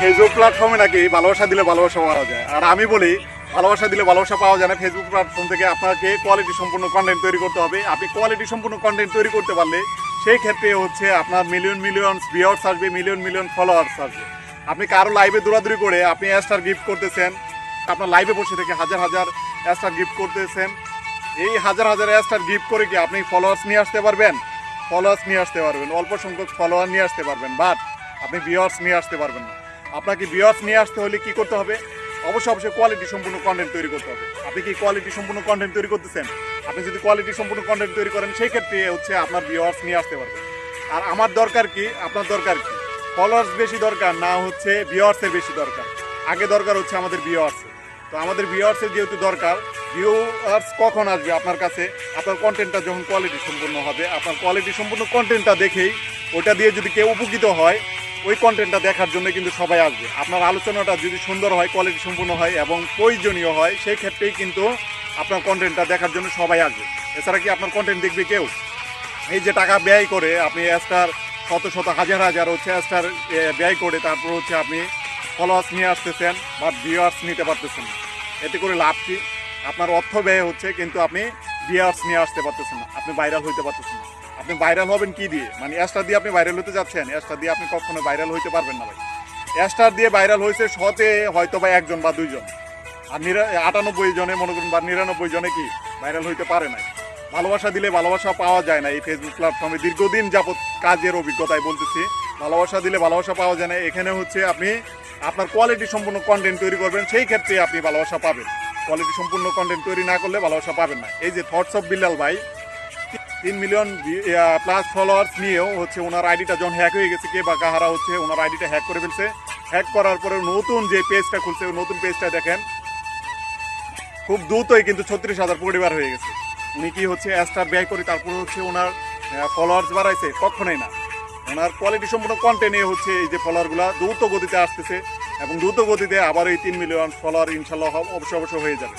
Facebook প্ল্যাটফর্মে নাকি ভালোবাসা দিলে ভালোবাসা পাওয়া যায়? আর আমি বলি, ভালোবাসা দিলে ভালোবাসা পাওয়া যায় না। ফেসবুক প্ল্যাটফর্ম থেকে আপনাকে কোয়ালিটি সম্পূর্ণ কন্টেন্ট তৈরি করতে হবে। আপনি কোয়ালিটি সম্পূর্ণ কন্টেন্ট তৈরি করতে পারলে সেই ক্ষেত্রে হচ্ছে আপনার মিলিয়ন মিলিয়ন ভিউয়ার্স আসবে মিলিয়ন মিলিয়ন ফলোয়ার্স আসবে। আপনি কারও লাইভে দৌড়াদৌড়ি করে আপনি স্টার গিফট করতেছেন, আপনার লাইভে বসে থেকে হাজার হাজার স্টার গিফট করতেছেন। এই হাজার হাজার স্টার গিফট করে কি আপনি ফলোয়ার্স নিয়ে আসতে পারবেন? ফলোয়ার্স নিয়ে আসতে পারবেন, অল্প সংখ্যক ফলোয়ার নিয়ে আসতে পারবেন বাট আপনি ভিউয়ার্স নিয়ে আসতে পারবেন না। আপনাকে ভিউয়ার্স নিয়ে আসতে হলে কি করতে হবে? অবশ্যই অবশ্যই কোয়ালিটি সম্পূর্ণ কন্টেন্ট তৈরি করতে হবে। আপনি কি কোয়ালিটি সম্পূর্ণ কন্টেন্ট তৈরি করতেছেন? আপনি যদি কোয়ালিটি সম্পূর্ণ কন্টেন্ট তৈরি করেন, সেই ক্ষেত্রে হচ্ছে আপনার ভিউয়ার্স নিয়ে আসতে পারবেন। আর আমার দরকার কি? আপনার দরকার কি? ফলোয়ার্স বেশি দরকার না হচ্ছে ভিউয়ার্সের বেশি দরকার? আগে দরকার হচ্ছে আমাদের ভিউয়ার্সের তো আমাদের ভিউয়ার্সের যেহেতু দরকার ভিউয়ার্স কখন আসবে আপনার কাছে? আপনার কন্টেন্টটা যখন কোয়ালিটি সম্পূর্ণ হবে, আপনার কোয়ালিটি সম্পূর্ণ কন্টেন্টটা দেখেই ওটা দিয়ে যদি কেউ উপকৃত হয় ওই কন্টেন্টটা দেখার জন্য কিন্তু সবাই আসবে। আপনার আলোচনাটা যদি সুন্দর হয় কোয়ালিটি সম্পূর্ণ হয় এবং প্রয়োজনীয় হয়, সেই ক্ষেত্রেই কিন্তু আপনার কন্টেন্টটা দেখার জন্য সবাই আসবে। এছাড়া কি আপনার কন্টেন্ট দেখবে কেউ? এই যে টাকা ব্যয় করে আপনি স্টার শত শত, হাজার হাজার হচ্ছে স্টার ব্যয় করে তারপর হচ্ছে আপনি ফলোয়ার্স নিয়ে আসতেছেন বা ভিউয়ার্স নিতে পারতেছেন। এতে করে লাভ কি? আপনার অর্থ ব্যয় হচ্ছে কিন্তু আপনি ভিউয়ার্স নিয়ে আসতে পারতেছেন না, আপনি ভাইরাল হইতে পারতেছেন না। আপনি ভাইরাল হবেন কি দিয়ে? মানে স্টার দিয়ে আপনি ভাইরাল হতে যাচ্ছেন স্টার দিয়ে আপনি কখনো ভাইরাল হইতে পারবেন না ভাই। স্টার দিয়ে ভাইরাল হয়েছে শতে হয়তো বা একজন বা দুইজন। আর আটানব্বই জনে, মনে করুন বা নিরানব্বই জনে কি ভাইরাল হইতে পারে নাই। ভালোবাসা দিলে ভালোবাসা পাওয়া যায় না এই ফেসবুক প্ল্যাটফর্মে দীর্ঘদিন যাবত কাজের অভিজ্ঞতায় বলতেছি, ভালোবাসা দিলে ভালোবাসা পাওয়া যায় না। এখানে হচ্ছে আপনি আপনার কোয়ালিটি সম্পূর্ণ কন্টেন্ট তৈরি করবেন, সেই ক্ষেত্রে আপনি ভালোবাসা পাবেন। কোয়ালিটি সম্পূর্ণ কন্টেন্ট তৈরি না করলে ভালোবাসা পাবেন না। এই যে থটস অফ বিল্লাল ভাই তিন মিলিয়ন প্লাস ফলোয়ার্স নিয়েও হচ্ছে ওনার আইডিটা যখন হ্যাক হয়ে গেছে, কে বা কাহারা হচ্ছে, ওনার আইডিটা হ্যাক করে ফেলছে। হ্যাক করার পরে নতুন যে পেজটা খুলছে নতুন পেজটা দেখেন, খুব দ্রুতই কিন্তু ছত্রিশ হাজার পরিবার হয়ে গেছে। উনি কি হচ্ছে অ্যাস্টার ব্যয় করে, তারপরে হচ্ছে ওনার ফলোয়ার্স বাড়াইছে? কখনোই না। ওনার কোয়ালিটি সম্পূর্ণ কন্টেন্টে হচ্ছে এই যে ফলোয়ারগুলো দ্রুত গতিতে আসতেছে এবং দ্রুত গতিতে আবার এই তিন মিলিয়ন ফলোয়ার ইনশাল্লাহ অবশ্যই অবশ্যই হয়ে যাবে।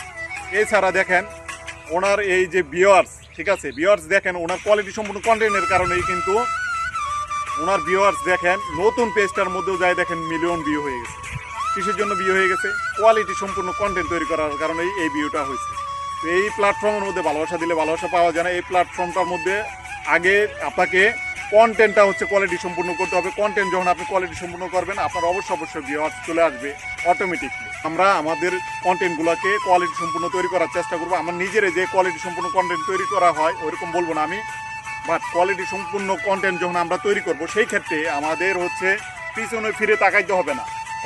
এছাড়া দেখেন ওনার এই যে বিওয়ার্স ঠিক আছে? বিওয়ার্স দেখেন, ওনার কোয়ালিটি সম্পূর্ণ কন্টেন্টের কারণেই কিন্তু ওনার বিওয়ার্স দেখেন, নতুন পেজটার মধ্যেও যায় দেখেন মিলিয়ন ভিউ হয়ে গেছে। কিসের জন্য ভিউ হয়ে গেছে? কোয়ালিটি সম্পূর্ণ কন্টেন্ট তৈরি করার কারণেই এই ভিউটা হয়েছে। তো এই প্ল্যাটফর্মের মধ্যে ভালোবাসা দিলে ভালোবাসা পাওয়া যায় না। এই প্ল্যাটফর্মটার মধ্যে আগে আপনাকে কন্টেন্টটা হচ্ছে কোয়ালিটি সম্পূর্ণ করতে হবে। কন্টেন্ট যখন আপনি কোয়ালিটি সম্পূর্ণ করবেন, আপনার অবশ্য অবশ্যই ভিওয়ার্স চলে আসবে অটোমেটিকলি আমরা আমাদের কন্টেন্টগুলোকে কোয়ালিটি সম্পূর্ণ তৈরি করার চেষ্টা করব। আমার নিজের যে কোয়ালিটি সম্পূর্ণ কন্টেন্ট তৈরি করা হয়, ওইরকম বলব না আমি। বাট কোয়ালিটি সম্পূর্ণ কন্টেন্ট যখন আমরা তৈরি করব, সেই ক্ষেত্রে আমাদের হচ্ছে পিছনে ফিরে তাকাইতে হবে না।